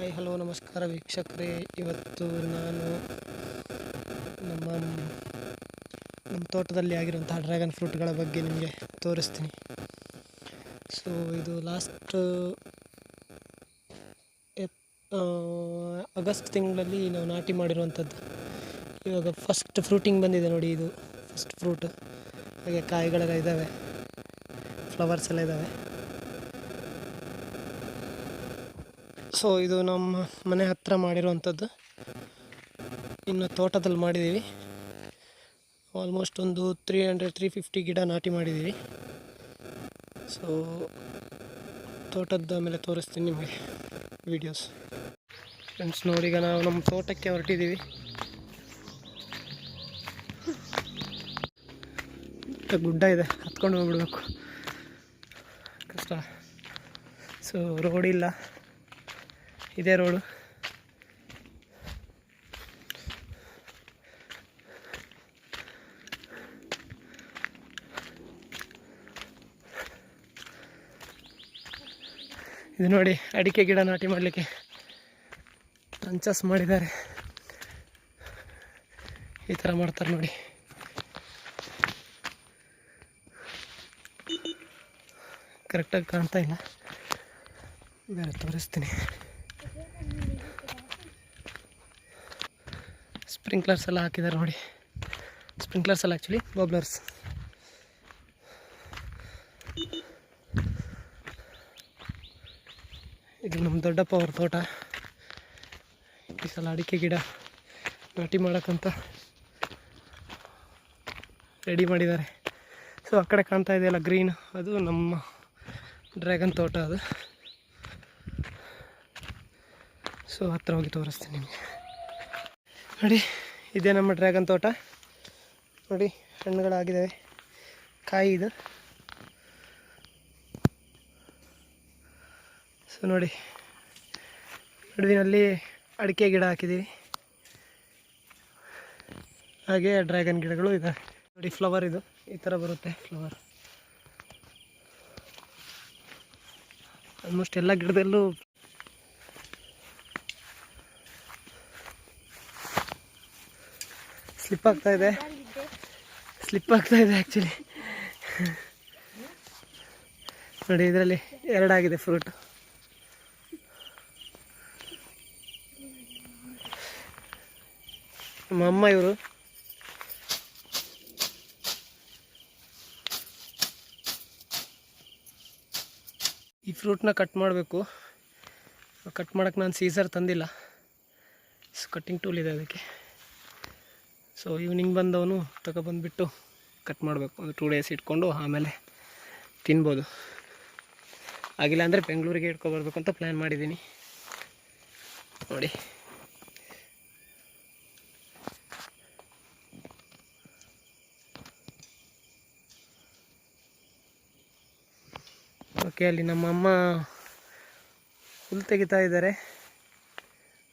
Hi, hello, ನಮಸ್ಕಾರ ವೀಕ್ಷಕರೇ. ಇವತ್ತು ನಾನು ನಮ್ಮ ನಮ್ಮ ತೋಟದಲ್ಲಿ ಆಗಿರುವಂತಹ ಡ್ರ್ಯಾಗನ್ ಫ್ರೂಟ್ಗಳ ಬಗ್ಗೆ ನಿಮಗೆ ತೋರಿಸ್ತೀನಿ. ಸೊ ಇದು ಲಾಸ್ಟ್ ಎಪ್ ಆಗಸ್ಟ್ ತಿಂಗಳಲ್ಲಿ ನಾವು ನಾಟಿ ಮಾಡಿರುವಂಥದ್ದು. ಇವಾಗ ಫಸ್ಟ್ ಫ್ರೂಟಿಂಗ್ ಬಂದಿದೆ ನೋಡಿ ಇದು. ಫಸ್ಟ್ ಫ್ರೂಟ್ ಹಾಗೆ ಕಾಯಿಗಳೆಲ್ಲ ಇದ್ದಾವೆ. ಫ್ಲವರ್ಸ್ ಎಲ್ಲ ಇದ್ದಾವೆ. ಸೊ ಇದು ನಮ್ಮ ಮನೆ ಹತ್ತಿರ ಮಾಡಿರುವಂಥದ್ದು. ಇನ್ನು ತೋಟದಲ್ಲಿ ಮಾಡಿದ್ದೀವಿ. ಆಲ್ಮೋಸ್ಟ್ ಒಂದು ತ್ರೀ ಹಂಡ್ರೆಡ್ ತ್ರೀ ಫಿಫ್ಟಿ ಗಿಡ ನಾಟಿ ಮಾಡಿದ್ದೀವಿ. ಸೊ ತೋಟದ ಮೇಲೆ ತೋರಿಸ್ತೀನಿ ನಿಮಗೆ ವಿಡಿಯೋಸ್ ಫ್ರೆಂಡ್ಸ್ ನೋಡಿ ಈಗ ನಾವು ನಮ್ಮ ತೋಟಕ್ಕೆ ಹೊರಟಿದ್ದೀವಿ. ಗುಡ್ಡ ಇದೆ, ಹತ್ಕೊಂಡು ಹೋಗ್ಬಿಡ್ಬೇಕು. ಕಷ್ಟ. ಸೊ ರೋಡಿಲ್ಲ ಇದೇ ರೋಡು. ಇದು ನೋಡಿ ಅಡಿಕೆ ಗಿಡ ನಾಟಿ ಮಾಡಲಿಕ್ಕೆ ಟ್ರಂಚಸ್ ಮಾಡಿದ್ದಾರೆ. ಈ ಥರ ಮಾಡ್ತಾರೆ ನೋಡಿ. ಕರೆಕ್ಟಾಗಿ ಕಾಣ್ತಾ ಇಲ್ಲ. ಬೇರೆ ತೋರಿಸ್ತೀನಿ. ಸ್ಪ್ರಿಂಕ್ಲರ್ಸ್ ಎಲ್ಲ ಹಾಕಿದ್ದಾರೆ ನೋಡಿ. ಸ್ಪ್ರಿಂಕ್ಲರ್ಸ್ ಎಲ್ಲ ಆ್ಯಕ್ಚುಲಿ ಬಬ್ಲರ್ಸ್ ಇದು ನಮ್ಮ ದೊಡ್ಡಪ್ಪ ಅವ್ರ ತೋಟ. ಈ ಸಲ ಅಡಿಕೆ ಗಿಡ ನಾಟಿ ಮಾಡೋಕ್ಕಂತ ರೆಡಿ ಮಾಡಿದ್ದಾರೆ. ಸೊ ಆ ಕಡೆ ಕಾಣ್ತಾ ಇದೆಯಲ್ಲ ಗ್ರೀನ್ ಅದು ನಮ್ಮ ಡ್ರ್ಯಾಗನ್ ತೋಟ ಅದು. ಸೊ ಹತ್ರ ಹೋಗಿ ತೋರಿಸ್ತೀನಿ ನಿಮಗೆ. ನೋಡಿ, ಇದೇ ನಮ್ಮ ಡ್ರ್ಯಾಗನ್ ತೋಟ. ನೋಡಿ, ಹಣ್ಣುಗಳಾಗಿದ್ದಾವೆ. ಕಾಯಿ ಇದು. ಸೊ ನೋಡಿ, ನಡುವಿನಲ್ಲಿ ಅಡಿಕೆ ಗಿಡ ಹಾಕಿದ್ದೀವಿ. ಹಾಗೆ ಡ್ರ್ಯಾಗನ್ ಗಿಡಗಳು ಇದ್ದಾವೆ ನೋಡಿ, ಫ್ಲವರ್ ಇದು. ಈ ಥರ ಬರುತ್ತೆ ಫ್ಲವರ್. ಆಲ್ಮೋಸ್ಟ್ ಎಲ್ಲ ಗಿಡದಲ್ಲೂ ಸ್ಲಿಪ್ ಆಗ್ತಾ ಇದೆ. ಸ್ಲಿಪ್ ಆಗ್ತಾ ಇದೆ ಆ್ಯಕ್ಚುಲಿ ನೋಡಿ, ಇದರಲ್ಲಿ ಎರಡಾಗಿದೆ ಫ್ರೂಟ್ ನಮ್ಮ ಅಮ್ಮ ಇವರು. ಈ ಫ್ರೂಟ್ನ ಕಟ್ ಮಾಡಬೇಕು. ಕಟ್ ಮಾಡೋಕ್ಕೆ ನಾನು ಸೀಸರ್ ತಂದಿಲ್ಲ. ಸೊ ಕಟ್ಟಿಂಗ್ ಟೂಲ್ ಇದೆ ಅದಕ್ಕೆ. ಸೊ ಈವ್ನಿಂಗ್ ಬಂದವನು ತಗೊಬಂದ್ಬಿಟ್ಟು ಕಟ್ ಮಾಡಬೇಕು. ಒಂದು ಟೂ ಡೇಸ್ ಇಟ್ಕೊಂಡು ಆಮೇಲೆ ತಿನ್ಬೋದು. ಆಗಿಲ್ಲ ಅಂದರೆ ಬೆಂಗಳೂರಿಗೆ ಇಟ್ಕೊಬರ್ಬೇಕು ಅಂತ ಪ್ಲ್ಯಾನ್ ಮಾಡಿದ್ದೀನಿ. ನೋಡಿ. ಓಕೆ ಅಲ್ಲಿ ನಮ್ಮ ಅಮ್ಮ ಹುಲ್ ತೆಗಿತಾ ಇದ್ದಾರೆ.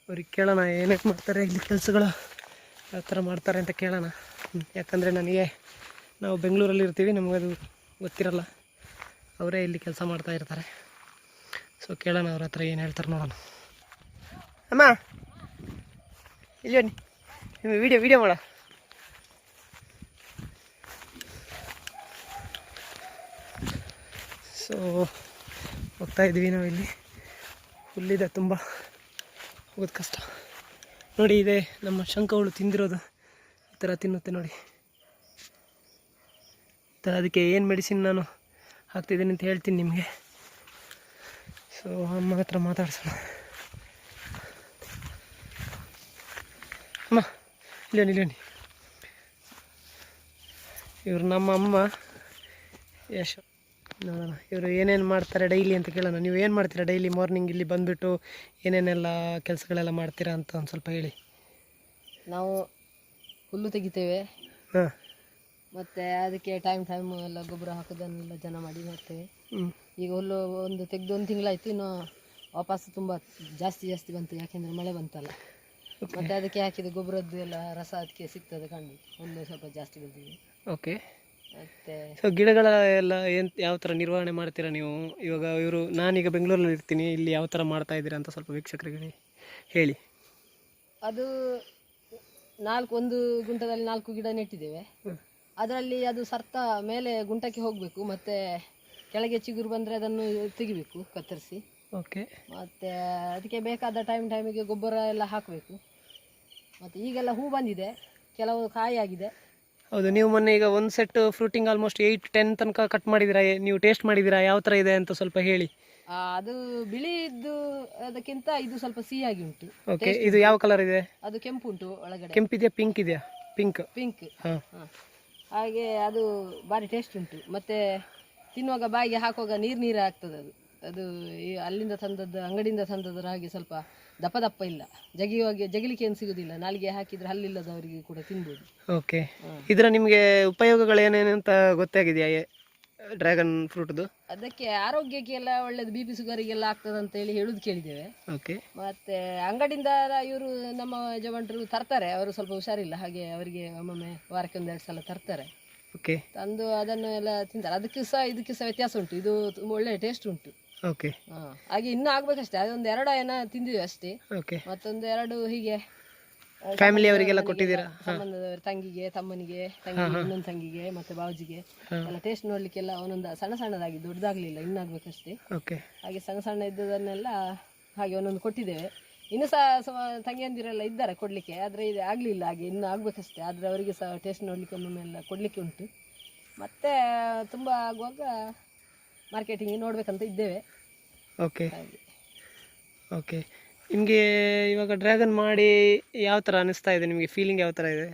ಅವ್ರಿಗೆ ಕೇಳೋಣ ಏನೇನು ಮಾಡ್ತಾರೆ ಇಲ್ಲಿ ಕೆಲಸಗಳು. ಯಾವ ಥರ ಮಾಡ್ತಾರೆ ಅಂತ ಕೇಳೋಣ. ಯಾಕಂದರೆ ನನಗೆ ನಾವು ಬೆಂಗಳೂರಲ್ಲಿ ಇರ್ತೀವಿ ನಮಗದು ಗೊತ್ತಿರಲ್ಲ. ಅವರೇ ಇಲ್ಲಿ ಕೆಲಸ ಮಾಡ್ತಾ ಇರ್ತಾರೆ. ಸೊ ಕೇಳೋಣ ಅವ್ರ ಹತ್ರ ಏನು ಹೇಳ್ತಾರೆ ನೋಡೋಣ. ಅಮ್ಮ, ಇಲ್ಲಿ ಬನ್ನಿ. ನಿಮ್ಮ ವಿಡಿಯೋ ವಿಡಿಯೋ ಮಾಡ. ಸೊ ಹೋಗ್ತಾ ಇದ್ವಿ ಇಲ್ಲಿ ಹುಲ್ಲಿದೆ ತುಂಬ. ಹೋಗೋದು ಕಷ್ಟ. ನೋಡಿ ಇದೆ ನಮ್ಮ ಶಂಕವಳು ತಿಂದಿರೋದು. ಈ ಥರ ತಿನ್ನುತ್ತೆ ನೋಡಿ. ಈ ಥರ ಅದಕ್ಕೆ ಏನು ಮೆಡಿಸಿನ್ ನಾನು ಹಾಕ್ತಿದ್ದೀನಿ ಅಂತ ಹೇಳ್ತೀನಿ ನಿಮಗೆ. ಸೊ ಅಮ್ಮ ಹತ್ರ ಮಾತಾಡ್ಸೋಣ. ಅಮ್ಮ ಇಲ್ಲಿ ಬನ್ನಿ, ಇಲ್ಲಿ ಇವರು ನಮ್ಮ ಅಮ್ಮ ಯಶ್ ನೋಡೋಣ ಇವರು ಏನೇನು ಮಾಡ್ತಾರೆ ಡೈಲಿ ಅಂತ ಕೇಳೋಣ. ನೀವು ಏನು ಮಾಡ್ತೀರಾ ಡೈಲಿ ಮಾರ್ನಿಂಗ್ ಇಲ್ಲಿ ಬಂದುಬಿಟ್ಟು ಏನೇನೆಲ್ಲ ಕೆಲಸಗಳೆಲ್ಲ ಮಾಡ್ತೀರಾ ಅಂತ ಒಂದು ಸ್ವಲ್ಪ ಹೇಳಿ. ನಾವು ಹುಲ್ಲು ತೆಗಿತೇವೆ. ಹಾಂ. ಮತ್ತು ಅದಕ್ಕೆ ಟೈಮ್ ಟೈಮ್ ಎಲ್ಲ ಗೊಬ್ಬರ ಹಾಕೋದನ್ನೆಲ್ಲ ಜನ ಮಾಡಿ ಮಾಡ್ತೇವೆ. ಈಗ ಹುಲ್ಲು ಒಂದು ತೆಗೆದು ಒಂದು ತಿಂಗಳಾಯ್ತು ಇನ್ನು ವಾಪಸ್ ತುಂಬ ಜಾಸ್ತಿ ಜಾಸ್ತಿ ಬಂತು. ಯಾಕೆಂದರೆ ಮಳೆ ಬಂತಲ್ಲ. ಮತ್ತು ಅದಕ್ಕೆ ಹಾಕಿದ ಗೊಬ್ಬರದ್ದು ಎಲ್ಲ ರಸ ಅದಕ್ಕೆ ಸಿಗ್ತದೆ ಕಂಡು ಹುಲ್ಲು ಸ್ವಲ್ಪ ಜಾಸ್ತಿ ಬಂದಿದೆ. ಓಕೆ ಸೊ ಗಿಡಗಳ ಎಲ್ಲ ಏನು ಯಾವ ಥರ ನಿರ್ವಹಣೆ ಮಾಡ್ತೀರಾ ನೀವು? ಇವಾಗ ಇವರು ನಾನೀಗ ಬೆಂಗಳೂರಲ್ಲಿ ಇರ್ತೀನಿ ಇಲ್ಲಿ ಯಾವ ಥರ ಮಾಡ್ತಾ ಇದ್ದೀರಾ ಅಂತ ಸ್ವಲ್ಪ ವೀಕ್ಷಕರಿಗೆ ಹೇಳಿ ಅದು ನಾಲ್ಕು ಒಂದು ಗುಂಟದಲ್ಲಿ ನಾಲ್ಕು ಗಿಡ ನೆಟ್ಟಿದ್ದೇವೆ. ಅದರಲ್ಲಿ ಅದು ಸರ್ತ ಮೇಲೆ ಗುಂಟಕ್ಕೆ ಹೋಗಬೇಕು ಮತ್ತೆ ಕೆಳಗೆ ಚಿಗುರು ಬಂದರೆ ಅದನ್ನು ತೆಗಿಬೇಕು ಕತ್ತರಿಸಿ. ಓಕೆ. ಮತ್ತೆ ಅದಕ್ಕೆ ಬೇಕಾದ ಟೈಮ್ ಟೈಮಿಗೆ ಗೊಬ್ಬರ ಎಲ್ಲ ಹಾಕಬೇಕು. ಮತ್ತು ಈಗೆಲ್ಲ ಹೂ ಬಂದಿದೆ ಕೆಲವು ಕಾಯಿ ಆಗಿದೆ. ಹೌದು ನೀವು ಮೊನ್ನೆ ಈಗ ಒಂದು set fruiting almost eight ten ತನಕ ಕಟ್ ಮಾಡಿದಿರಾ ನೀವು ಟೇಸ್ಟ್ ಮಾಡಿದಿರಾ ಯಾವ ಥರ ಇದೆ ಅಂತ ಸ್ವಲ್ಪ ಹೇಳಿ. ಆ, ಅದು ಬಿಳಿ ಇದ್ದು ಅದಕ್ಕಿಂತ ಇದು ಸ್ವಲ್ಪ ಸಿಹಿಯಾಗಿ ಉಂಟು. ಓಕೆ ಇದು ಯಾವ ಕಲರ್ ಇದೆ? ಅದು ಕೆಂಪು ಉಂಟು ಒಳಗಡೆ. ಕೆಂಪಿದೆಯಾ ಪಿಂಕ್ ಇದೆಯಾ? ಪಿಂಕ್ ಪಿಂಕ್ ಹಾಂ. ಹಾಗೆ ಅದು ಭಾರಿ ಟೇಸ್ಟ್ ಉಂಟು. ಮತ್ತೆ ತಿನ್ನುವಾಗ ಬಾಯಿಗೆ ಹಾಕುವಾಗ ನೀರು ನೀರು ಆಗ್ತದೆ ಅದು ಅದು ಈ ಅಲ್ಲಿಂದ ತಂದದ್ದು ಅಂಗಡಿಯಿಂದ ತಂದದ್ದು ರಾಗಿ ಸ್ವಲ್ಪ ದಪ್ಪ ದಪ್ಪ ಇಲ್ಲ. ಜಗಿಯುವಾಗ ಜಗಿಲಿಕ್ಕೆ ಏನು ಸಿಗುದಿಲ್ಲ. ನಾಲಿಗೆ ಹಾಕಿದ್ರೆ ಹಲ್ಲಿಲ್ಲದವರಿಗೆ ಕೂಡ ತಿನ್ಬೋದು. ಓಕೆ. ಇದರ ನಿಮಗೆ ಉಪಯೋಗಗಳೇನೇನು ಅಂತ ಗೊತ್ತಾಗಿದೆಯಾ ಡ್ರ್ಯಾಗನ್ ಫ್ರೂಟ್ದು? ಅದಕ್ಕೆ ಆರೋಗ್ಯಕ್ಕೆ ಎಲ್ಲ ಒಳ್ಳೇದು ಬಿ ಪಿ ಶುಗರಿಗೆಲ್ಲ ಆಗ್ತದೆ ಅಂತ ಹೇಳಿ ಹೇಳುದು ಕೇಳಿದ್ದೇವೆ. ಓಕೆ. ಮತ್ತೆ ಅಂಗಡಿಯಿಂದ ಇವರು ನಮ್ಮ ಯಜಮಾನರು ತರ್ತಾರೆ. ಅವರು ಸ್ವಲ್ಪ ಹುಷಾರಿಲ್ಲ. ಹಾಗೆ ಅವರಿಗೆ ಒಮ್ಮೊಮ್ಮೆ ವಾರಕ್ಕೆ ಒಂದೆರಡು ಸಲ ತರ್ತಾರೆ. ಓಕೆ. ತಂದು ಅದನ್ನು ಎಲ್ಲ ತಿಂತಾರೆ. ಅದಕ್ಕೆ ಸಹ ಇದಕ್ಕೆ ಸಹ ವ್ಯತ್ಯಾಸ ಉಂಟು. ಇದು ತುಂಬ ಒಳ್ಳೆ ಟೇಸ್ಟ್ ಉಂಟು. ಓಕೆ. ಹಾಗೆ ಇನ್ನೂ ಆಗ್ಬೇಕಷ್ಟೇ. ಅದೊಂದು ಎರಡು ಏನ ತಿಂದಿವಿ ಅಷ್ಟೇ. ಓಕೆ ಮತ್ತೊಂದು ಎರಡು ಹೀಗೆ ಫ್ಯಾಮಿಲಿ ಅವರಿಗೆಲ್ಲ ಕೊಟ್ಟಿದ್ದೀರಾ? ಸಂಬಂಧದವರು ತಂಗಿಗೆ ತಮ್ಮನಿಗೆ ತಂಗಿಗೆ ಇನ್ನೊಂದು ತಂಗಿಗೆ ಮತ್ತೆ ಬಾವುಜಿಗೆ. ಎಲ್ಲ ಟೇಸ್ಟ್ ನೋಡ್ಲಿಕ್ಕೆಲ್ಲ ಒಂದೊಂದು ಸಣ್ಣ ಸಣ್ಣದಾಗಿ ದೊಡ್ಡದಾಗ್ಲಿಲ್ಲ. ಇನ್ನಾಗ್ಬೇಕಷ್ಟೇ ಓಕೆ ಹಾಗೆ ಸಣ್ಣ ಸಣ್ಣ ಇದ್ದದನ್ನೆಲ್ಲ ಹಾಗೆ ಒಂದೊಂದು ಕೊಟ್ಟಿದ್ದೇವೆ. ಇನ್ನು ಸಹ ಸಮ ತಂಗಿಯಂದಿರೆಲ್ಲ ಇದ್ದಾರೆ ಕೊಡ್ಲಿಕ್ಕೆ. ಆದರೆ ಇದು ಆಗಲಿಲ್ಲ. ಹಾಗೆ ಇನ್ನು ಆಗ್ಬೇಕಷ್ಟೇ. ಆದರೆ ಅವರಿಗೆ ಸಹ ಟೇಸ್ಟ್ ನೋಡ್ಲಿಕ್ಕೆ ಒಮ್ಮೊಮ್ಮೆ ಎಲ್ಲ ಕೊಡಲಿಕ್ಕೆ ಉಂಟು. ಮತ್ತೆ ತುಂಬ ಆಗುವಾಗ ಮಾರ್ಕೆಟಿಂಗ್ ನೋಡ್ಬೇಕಂತ ಇದ್ದೇವೆ. ಓಕೆ ಓಕೆ ನಿಮಗೆ ಇವಾಗ ಡ್ರ್ಯಾಗನ್ ಮಾಡಿ ಯಾವ ಥರ ಅನಿಸ್ತಾ ಇದೆ? ನಿಮಗೆ ಫೀಲಿಂಗ್ ಯಾವ ಥರ ಇದೆ?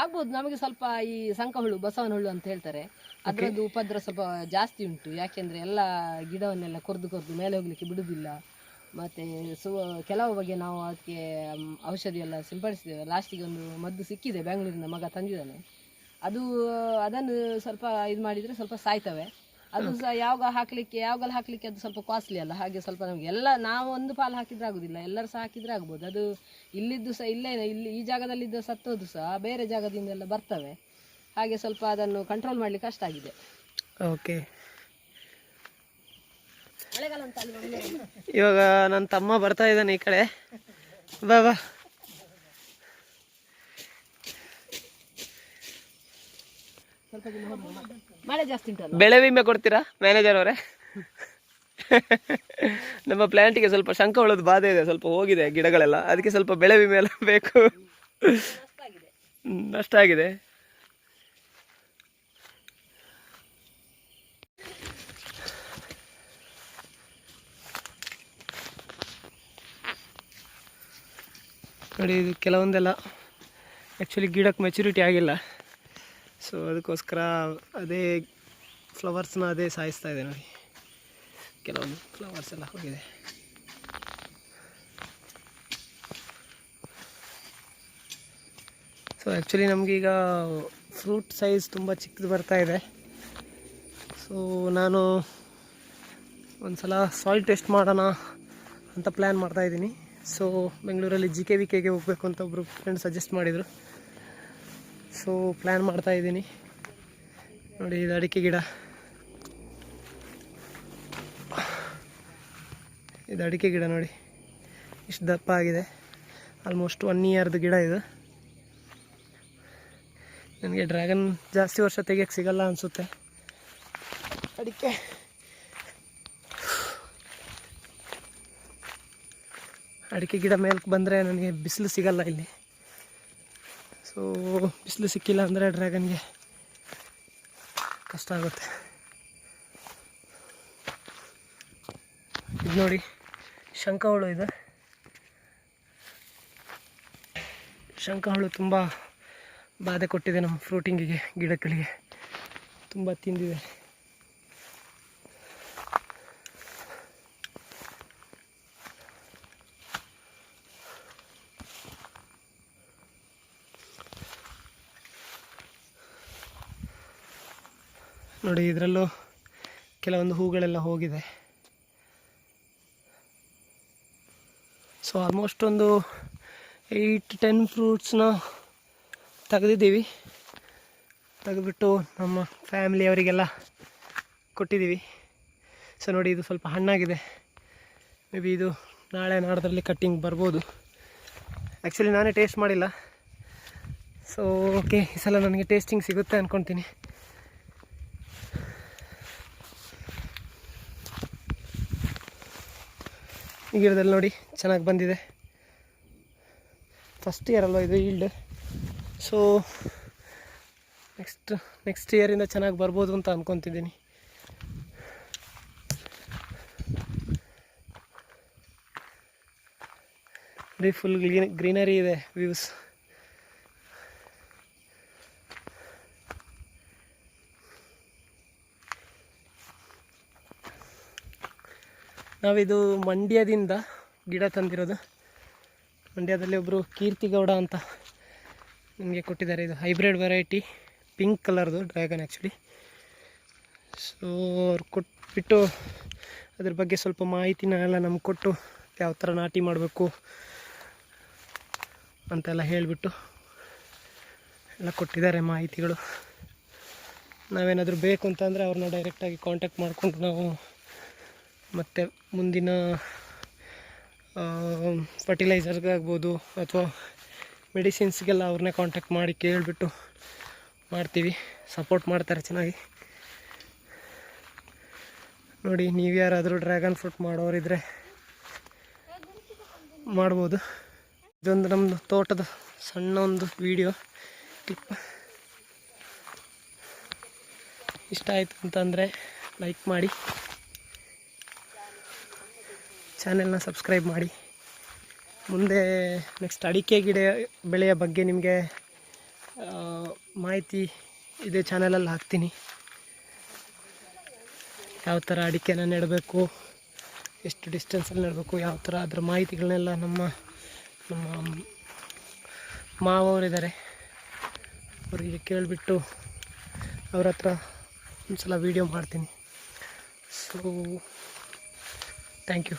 ಆಗ್ಬೋದು. ನಮಗೆ ಸ್ವಲ್ಪ ಈ ಸಂಕಹುಳು ಬಸವನ ಹುಳು ಅಂತ ಹೇಳ್ತಾರೆ. ಅದರದ್ದು ಉಪದ್ರ ಸ್ವಲ್ಪ ಜಾಸ್ತಿ ಉಂಟು. ಯಾಕೆಂದರೆ ಎಲ್ಲ ಗಿಡವನ್ನೆಲ್ಲ ಕೊರ್ದು ಕೊರ್ದು ಮೇಲೆ ಹೋಗಲಿಕ್ಕೆ ಬಿಡುವುದಿಲ್ಲ ಮತ್ತು ಸು ಕೆಲವು ಬಗ್ಗೆ ನಾವು ಅದಕ್ಕೆ ಔಷಧಿ ಎಲ್ಲ ಸಿಂಪಡಿಸಿದ್ದೇವೆ. ಲಾಸ್ಟಿಗೆ ಒಂದು ಮದ್ದು ಸಿಕ್ಕಿದೆ. ಬೆಂಗಳೂರಿನ ಮಗ ತಂದಿದ್ದಾನೆ ಅದು ಅದನ್ನು ಸ್ವಲ್ಪ ಇದು ಮಾಡಿದರೆ ಸ್ವಲ್ಪ ಸಾಯ್ತವೆ. ಅದು ಸಹ ಯಾವಾಗ ಹಾಕ್ಲಿಕ್ಕೆ ಯಾವಾಗಲ್ಲ ಹಾಕ್ಲಿಕ್ಕೆ ಅದು ಸ್ವಲ್ಪ ಕಾಸ್ಟ್ಲಿ ಅಲ್ಲ. ಹಾಗೆ ಸ್ವಲ್ಪ ನಮಗೆ ಎಲ್ಲ ನಾವು ಒಂದು ಪಾಲು ಹಾಕಿದ್ರೆ ಆಗುದಿಲ್ಲ. ಎಲ್ಲರೂ ಸಹ ಹಾಕಿದ್ರೆ ಆಗ್ಬೋದು. ಅದು ಇಲ್ಲಿದ್ದು ಸಹ ಇಲ್ಲೇ ಇಲ್ಲಿ ಈ ಜಾಗದಲ್ಲಿದ್ದ ಸತ್ತೋದು ಸಹ ಬೇರೆ ಜಾಗದಿಂದೆಲ್ಲ ಬರ್ತವೆ. ಹಾಗೆ ಸ್ವಲ್ಪ ಅದನ್ನು ಕಂಟ್ರೋಲ್ ಮಾಡ್ಲಿಕ್ಕೆ ಕಷ್ಟ ಆಗಿದೆ. ಓಕೆ ಇವಾಗ ನನ್ನ ತಮ್ಮ ಬರ್ತಾ ಇದ್ದಾನೆ ಈ ಕಡೆ. ಬಾ ಬಾ. ಸ್ವಲ್ಪ. ಬೆಳೆ ವಿಮೆ ಕೊಡ್ತೀರಾ ಮ್ಯಾನೇಜರ್ ಅವರೇ? ನಮ್ಮ ಪ್ಲಾಂಟಿಗೆ ಸ್ವಲ್ಪ ಶಂಕ ಉಳೋದು ಬಾಧೆ ಇದೆ ಸ್ವಲ್ಪ ಹೋಗಿದೆ ಗಿಡಗಳೆಲ್ಲ. ಅದಕ್ಕೆ ಸ್ವಲ್ಪ ಬೆಳೆ ವಿಮೆ ಎಲ್ಲ ಬೇಕು. ನಷ್ಟ ಆಗಿದೆ ಹ್ಮ್, ನಷ್ಟ ಆಗಿದೆ. ನೋಡಿ ಇದು ಕೆಲವೊಂದೆಲ್ಲ ಆ್ಯಕ್ಚುಲಿ ಗಿಡಕ್ಕೆ ಮೆಚುರಿಟಿ ಆಗಿಲ್ಲ. ಸೊ ಅದಕ್ಕೋಸ್ಕರ ಅದೇ ಫ್ಲವರ್ಸ್ನ ಅದೇ ಸಾಯಿಸ್ತಾ ಇದೆ ನೋಡಿ. ಕೆಲವೊಂದು ಫ್ಲವರ್ಸ್ ಎಲ್ಲ ಹೋಗಿದೆ. ಸೊ ಆ್ಯಕ್ಚುಲಿ ನಮಗೀಗ ಫ್ರೂಟ್ ಸೈಜ್ ತುಂಬ ಚಿಕ್ಕದು ಬರ್ತಾ ಇದೆ. ಸೊ ನಾನು ಒಂದು ಸಲ ಸಾಯಿಲ್ ಟೆಸ್ಟ್ ಮಾಡೋಣ ಅಂತ ಪ್ಲ್ಯಾನ್ ಮಾಡ್ತಾ ಇದ್ದೀನಿ. ಸೊ ಬೆಂಗಳೂರಲ್ಲಿ ಜಿ ಕೆ ವಿ ಕೆಗೆ ಹೋಗಬೇಕು ಅಂತ ಒಬ್ಬರು ಫ್ರೆಂಡ್ ಸಜೆಸ್ಟ್ ಮಾಡಿದರು. ಸೊ ಪ್ಲ್ಯಾನ್ ಮಾಡ್ತಾ ಇದ್ದೀನಿ. ನೋಡಿ, ಇದು ಅಡಿಕೆ ಗಿಡ. ಇದು ಅಡಿಕೆ ಗಿಡ ನೋಡಿ. ಇಷ್ಟು ದಪ್ಪ ಆಗಿದೆ. ಆಲ್ಮೋಸ್ಟ್ ಒನ್ ಇಯರ್ದು ಗಿಡ ಇದು. ನನಗೆ ಡ್ರ್ಯಾಗನ್ ಜಾಸ್ತಿ ವರ್ಷ ತೆಗಿಯೋಕ್ಕೆ ಸಿಗಲ್ಲ ಅನಿಸುತ್ತೆ. ಅಡಿಕೆ. ಅಡಿಕೆ ಗಿಡ ಮೇಲಕ್ಕೆ ಬಂದರೆ ನನಗೆ ಬಿಸಿಲು ಸಿಗಲ್ಲ ಇಲ್ಲಿ. ಸೊ, ಬಿಸಿಲು ಸಿಕ್ಕಿಲ್ಲ ಅಂದರೆ ಡ್ರ್ಯಾಗನ್ಗೆ ಕಷ್ಟ ಆಗುತ್ತೆ. ಇದು ನೋಡಿ ಶಂಖಹುಳು ಇದೆ. ಶಂಕಹುಳು ತುಂಬ ಬಾಧೆ ಕೊಟ್ಟಿದೆ ನಮ್ಮ ಫ್ರೂಟಿಂಗಿಗೆ ಗಿಡಗಳಿಗೆ. ತುಂಬ ತಿಂದಿದೆ. ನೋಡಿ, ಇದರಲ್ಲೂ ಕೆಲವೊಂದು ಹೂಗಳೆಲ್ಲ ಹೋಗಿದೆ. ಸೊ ಆಲ್ಮೋಸ್ಟ್ ಒಂದು ಏಯ್ಟ್ ಟೆನ್ ಫ್ರೂಟ್ಸ್ನ ತೆಗೆದಿದ್ದೀವಿ. ತೆಗೆದ್ಬಿಟ್ಟು ನಮ್ಮ ಫ್ಯಾಮಿಲಿಯವರಿಗೆಲ್ಲ ಕೊಟ್ಟಿದ್ದೀವಿ. ಸೊ ನೋಡಿ, ಇದು ಸ್ವಲ್ಪ ಹಣ್ಣಾಗಿದೆ. ಮೇ ಬಿ ಇದು ನಾಳೆ ನಾಡ್ದಲ್ಲಿ ಕಟ್ಟಿಂಗ್ ಬರ್ಬೋದು. ಆ್ಯಕ್ಚುಲಿ ನಾನೇ ಟೇಸ್ಟ್ ಮಾಡಿಲ್ಲ. ಸೊ ಓಕೆ ಈ ಸಲ ನನಗೆ ಟೇಸ್ಟಿಂಗ್ ಸಿಗುತ್ತೆ ಅಂದ್ಕೊತೀನಿ ಗಿಡದಲ್ಲಿ ನೋಡಿ ಚೆನ್ನಾಗಿ ಬಂದಿದೆ. ಫಸ್ಟ್ ಇಯರ್ ಅಲ್ವ ಇದು ಈಲ್ಡ್ ಸೊ ನೆಕ್ಸ್ಟ್ ನೆಕ್ಸ್ಟ್ ಇಯರಿಂದ ಚೆನ್ನಾಗಿ ಬರ್ಬೋದು ಅಂತ ಅಂದ್ಕೊತಿದ್ದೀನಿ ಬರೀ ಫುಲ್ ಗ್ರೀನ್ ಗ್ರೀನರಿ ಇದೆ ವ್ಯೂಸ್ ನಾವಿದು ಮಂಡ್ಯದಿಂದ ಗಿಡ ತಂದಿರೋದು. ಮಂಡ್ಯದಲ್ಲಿ ಒಬ್ಬರು ಕೀರ್ತಿಗೌಡ ಅಂತ ನಿಮಗೆ ಕೊಟ್ಟಿದ್ದಾರೆ. ಇದು ಹೈಬ್ರಿಡ್ ವೆರೈಟಿ, ಪಿಂಕ್ ಕಲರ್ದು ಡ್ರ್ಯಾಗನ್ ಆ್ಯಕ್ಚುಲಿ ಸೊ ಅವ್ರು ಕೊಟ್ಬಿಟ್ಟು ಅದ್ರ ಬಗ್ಗೆ ಸ್ವಲ್ಪ ಮಾಹಿತಿನ ಎಲ್ಲ ನಮ್ಗೆ ಕೊಟ್ಟು ಯಾವ ಥರ ನಾಟಿ ಮಾಡಬೇಕು ಅಂತೆಲ್ಲ ಹೇಳಿಬಿಟ್ಟು ಎಲ್ಲ ಕೊಟ್ಟಿದ್ದಾರೆ ಮಾಹಿತಿಗಳು. ನಾವೇನಾದರೂ ಬೇಕು ಅಂತಂದರೆ ಅವ್ರನ್ನ ಡೈರೆಕ್ಟಾಗಿ ಕಾಂಟ್ಯಾಕ್ಟ್ ಮಾಡಿಕೊಂಡು ನಾವು ಮತ್ತು ಮುಂದಿನ ಫರ್ಟಿಲೈಸರ್ಗಾಗ್ಬೋದು ಅಥವಾ ಮೆಡಿಸಿನ್ಸ್ಗೆಲ್ಲ ಅವ್ರನ್ನೇ ಕಾಂಟ್ಯಾಕ್ಟ್ ಮಾಡಿ ಕೇಳಿಬಿಟ್ಟು ಮಾಡ್ತೀವಿ. ಸಪೋರ್ಟ್ ಮಾಡ್ತಾರೆ ಚೆನ್ನಾಗಿ. ನೋಡಿ, ನೀವು ಯಾರಾದರೂ ಡ್ರ್ಯಾಗನ್ ಫ್ರೂಟ್ ಮಾಡೋರಿದ್ರೆ ಮಾಡ್ಬೋದು. ಇದೊಂದು ನಮ್ಮದು ತೋಟದ ಸಣ್ಣ ಒಂದು ವಿಡಿಯೋ ಕ್ಲಿಪ್ ಇಷ್ಟ ಆಯಿತು ಅಂತಂದರೆ ಲೈಕ್ ಮಾಡಿ. ಚಾನೆಲ್ನ ಸಬ್ಸ್ಕ್ರೈಬ್ ಮಾಡಿ. ಮುಂದೆ ನೆಕ್ಸ್ಟ್ ಅಡಿಕೆ ಗಿಡ ಬೆಳೆಯ ಬಗ್ಗೆ ನಿಮಗೆ ಮಾಹಿತಿ ಇದೇ ಚಾನಲಲ್ಲಿ ಹಾಕ್ತೀನಿ. ಯಾವ ಥರ ಅಡಿಕೆನ ನೆಡಬೇಕು, ಎಷ್ಟು ಡಿಸ್ಟೆನ್ಸಲ್ಲಿ ನೆಡಬೇಕು, ಯಾವ ಥರ ಅದರ ಮಾಹಿತಿಗಳನ್ನೆಲ್ಲ ನಮ್ಮ ನಮ್ಮ ಮಾವವರಿದ್ದಾರೆ ಅವರಿಗೆ ಕೇಳಿಬಿಟ್ಟು ಅವ್ರ ಹತ್ರ ಒಂದು ಸಲ ವೀಡಿಯೋ ಮಾಡ್ತೀನಿ. So thank you